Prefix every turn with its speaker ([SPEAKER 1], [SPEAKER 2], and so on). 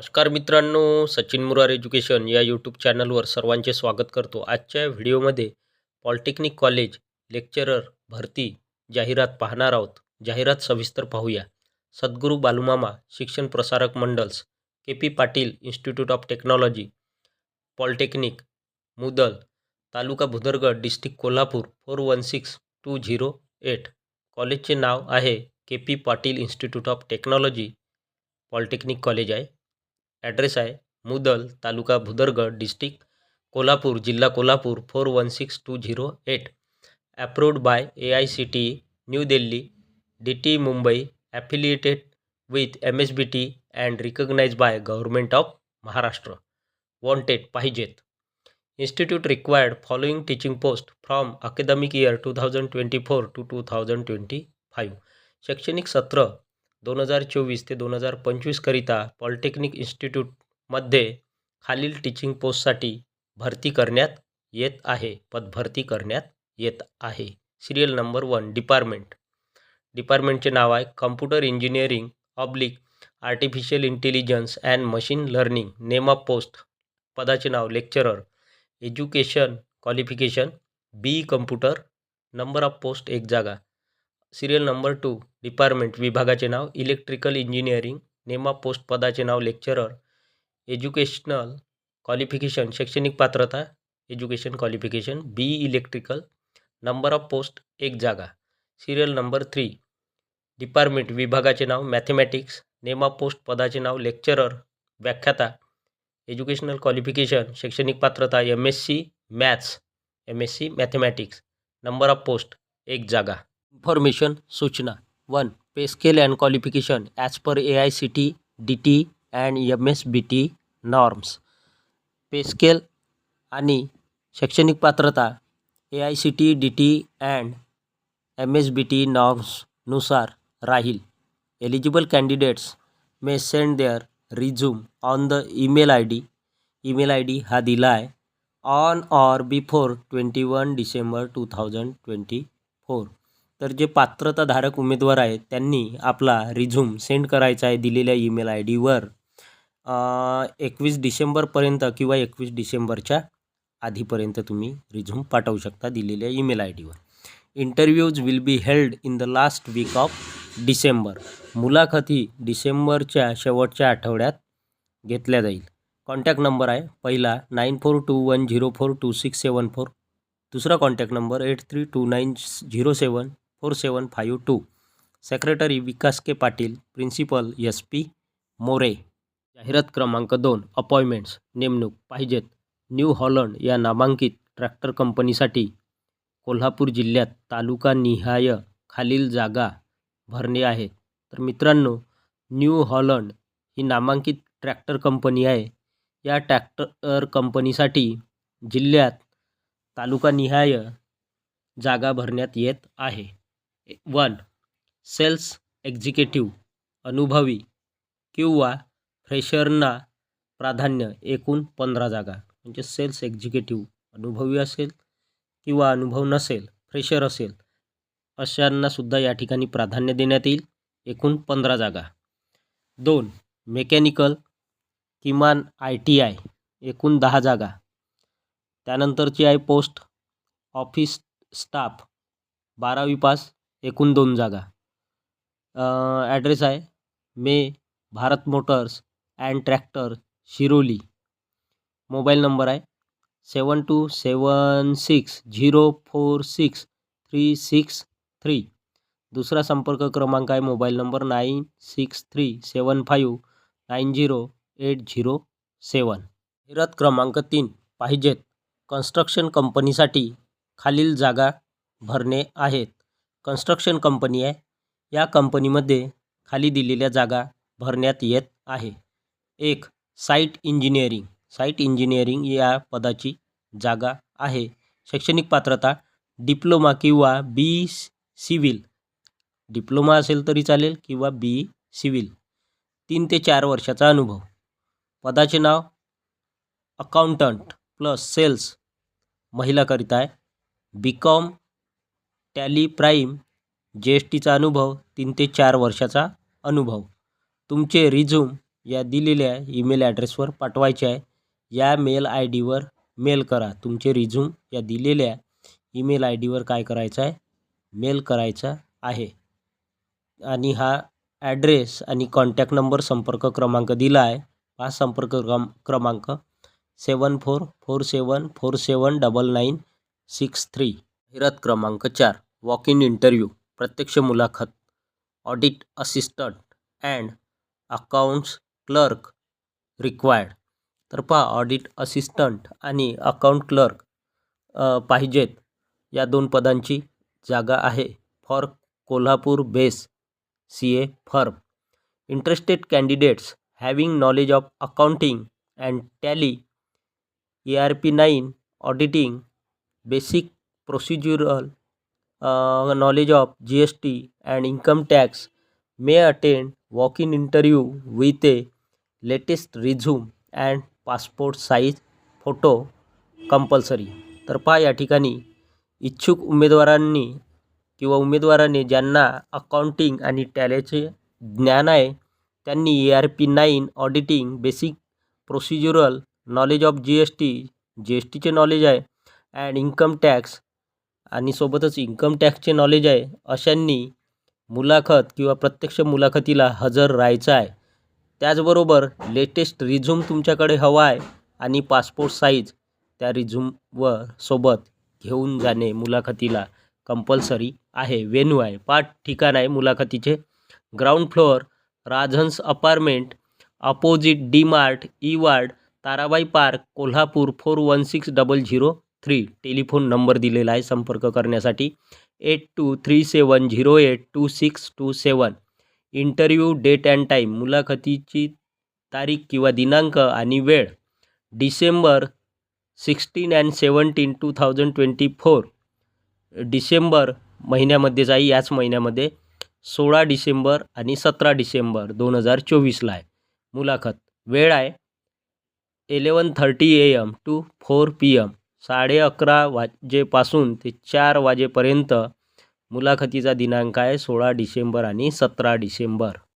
[SPEAKER 1] नमस्कार मित्रांनो सचिन मुरार एज्युकेशन या यूट्यूब चॅनलवर सर्वांचे स्वागत करतो. आजच्या व्हिडिओमध्ये पॉलिटेक्निक कॉलेज लेक्चरर भरती जाहिरात पाहणार आहोत. जाहिरात सविस्तर पाहूया. सद्गुरू बालूमामा शिक्षण Prasarak Mandal's K P Patil institute of technology polytechnic Mudal taluka Bhudargad district Kolhapur four one six two zero eight. कॉलेजचे नाव आहे K P Patil institute of technology polytechnic college आहे. ॲड्रेस आहे मुदल तालुका भुदरगड डिस्ट्रिक्ट कोल्हापूर जिल्हा Kolhapur four one six two zero eight approved by A I C T new Delhi D T Mumbai affiliated with M S B T and recognise by government of Maharashtra wanted पाहिजेत. Institute required following teaching post from academic year two thousand twenty four to two thousand twenty five शैक्षणिक सत्र दोन हजार चोवीस ते दोन हजार पंचवीसकरिता polytechnic इन्स्टिट्यूटमध्ये खालील टीचिंग पोस्टसाठी भरती करण्यात येत आहे. पदभरती करण्यात येत आहे. Serial number one department. डिपार्टमेंटचे नाव आहे computer engineering oblique artificial intelligence and machine learning. Name of post पदाचे नाव lecturer. Education qualification B computer. Number of post एक जागा. सिरियल नंबर टू डिपार्टमेंट विभागाचे नाव electrical engineering name of post पदाचे नाव lecturer educational qualification शैक्षणिक पात्रता education qualification B electrical number of post एक जागा. सिरियल नंबर थ्री डिपार्टमेंट विभागाचे नाव मॅथमॅटिक्स नेमा पोस्ट पदाचे नाव लेक्चरर व्याख्याता एज्युकेशनल क्वालिफिकेशन शैक्षणिक पात्रता M S C maths M S C mathematics number of post एक जागा. इन्फॉर्मेशन सूचना. One pay scale and qualification as per A I C T D T and M S B T norms. Pay scale आणि शैक्षणिक पात्रता A I C T D T and M S B T नॉर्म्सनुसार राहील. Eligible candidates may send their resume on the email I D. Email I D हा दिला आहे on or before twenty one December two thousand twenty four. तर जे पात्रताधारक उमेदवार आहेत त्यांनी आपला रिझ्यूम सेंड करायचा आहे दिलेल्या ईमेल आय डीवर एकवीस डिसेंबरपर्यंत किंवा एकवीस डिसेंबरच्या आधीपर्यंत तुम्ही रिझ्यूम पाठवू शकता दिलेल्या ईमेल आय डीवर interviews will be held in the last week of December. मुलाखती डिसेंबरच्या शेवटच्या आठवड्यात घेतल्या जाईल. कॉन्टॅक्ट नंबर आहे पहिला nine four two one zero four two six seven four. दुसरा contact number eight three two nine zero seven. Four seven five two. Secretary Vikas K Patil principal S P More. जाहिरात क्रमांक दोन appointments नेमणूक पाहिजेत. New Holland या नामांकित tractor कंपनीसाठी कोल्हापूर जिल्ह्यात तालुका निहाय खालील जागा भरणे आहेत तर मित्रांनो न्यू हॉलंड ही नामांकित ट्रॅक्टर कंपनी आहे. या ट्रॅक्टर कंपनीसाठी जिल्ह्यात तालुकानिहाय जागा भरण्यात येत आहे. वन सेल्स एक्झिक्युटिव्ह अनुभवी किंवा फ्रेशरना प्राधान्य एकूण पंधरा जागा. म्हणजे सेल्स एक्झिक्युटिव्ह अनुभवी असेल किंवा अनुभव नसेल फ्रेशर असेल अशांनासुद्धा या ठिकाणी प्राधान्य देण्यात येईल एकूण पंधरा जागा. दोन मेकॅनिकल किमान आय टी आय एकूण दहा जागा. त्यानंतरची आहे पोस्ट ऑफिस स्टाफ बारावी पास एकूण दोन जागा. ॲड्रेस आहे. मे Bharat Motors and tractor Shiroli. Mobile number आहे. Seven two seven six zero four six three six three दुसरा संपर्क क्रमांक आहे. Mobile number nine six three seven five nine zero eight zero seven जाहिरात क्रमांक तीन. पाहिजेत. कन्स्ट्रक्शन कंपनीसाठी खालील जागा भरणे आहेत. कन्स्ट्रक्शन कंपनी आहे. या कंपनीमध्ये खाली दिलेल्या जागा भरण्यात येत आहे. एक साईट इंजिनिअरिंग साईट इंजिनिअरिंग या पदाची जागा आहे. शैक्षणिक पात्रता डिप्लोमा किंवा बी सिव्हिल डिप्लोमा असेल तरी चालेल किंवा बी सिव्हिल तीन ते चार वर्षाचा अनुभव. पदाचे नाव अकाउंटंट प्लस सेल्स महिलाकरिता आहे. B Com Tally Prime G S टीचा अनुभव तीन ते चार वर्षाचा अनुभव. तुमचे रिझ्यूम या दिलेल्या ईमेल ॲड्रेसवर पाठवायचे आहे. या मेल आय डीवर मेल करा. तुमचे रिझ्यूम या दिलेल्या ईमेल आय डीवर काय करायचं आहे? मेल करायचा आहे. आणि हा ॲड्रेस आणि कॉन्टॅक्ट नंबर संपर्क क्रमांक दिला आहे. हा संपर्क क्रम क्रमांक seven four four seven four seven double nine six three. जाहिरात क्रमांक चार वॉक इन इंटरव्ह्यू प्रत्यक्ष मुलाखत audit assistant and accounts clerk required तर पहा ऑडिट असिस्टंट आणि अकाउंट क्लर्क पाहिजेत. या दोन पदांची जागा आहे. For Kolhapur base C A firm interested candidates having knowledge of accounting and Tally E R P nine auditing basic procedural uh, knowledge of GST and income tax may attend walk-in interview with a latest resume and passport size photo compulsory तर पहा या ठिकाणी इच्छुक उमेदवारांनी किंवा उमेदवाराने ज्यांना accounting आणि टॅलेचे ज्ञान आहे त्यांनी E R P nine auditing basic procedural knowledge of G S T G S टीचे नॉलेज आहे अँड इन्कम टॅक्स आणि सोबतच इन्कम टॅक्सचे नॉलेज आहे अशांनी मुलाखत किंवा प्रत्यक्ष मुलाखतीला हजर राहायचं आहे. त्याचबरोबर लेटेस्ट रिझ्यूम तुमच्याकडे हवा आहे आणि पासपोर्ट साईज त्या रिझ्यूमवर सोबत घेऊन जाणे मुलाखतीला कंपल्सरी आहे वेन्यू आहे. पाच ठिकाण आहे मुलाखतीचे. Ground floor Rajhans apartment opposite D Mart E ward Tarabai park Kolhapur four one six double zero three telephone number दिलेला आहे संपर्क करण्यासाठी. Eight two three seven zero eight two six two seven interview date and time मुलाखतीची तारीख किंवा दिनांक आणि वेळ. December sixteen and seventeen two thousand twenty four December महिन्यामध्ये जाई याच महिन्यामध्ये सोळा डिसेंबर आणि सतरा डिसेंबर दोन हजार चोवीसला आहे. मुलाखत. वेळ आहे eleven thirty A M to four P M साडे अकरा वाजेपासून ते चार वाजेपर्यंत मुलाखतीचा दिनांक आहे सोळा डिसेंबर आणि सतरा डिसेंबर.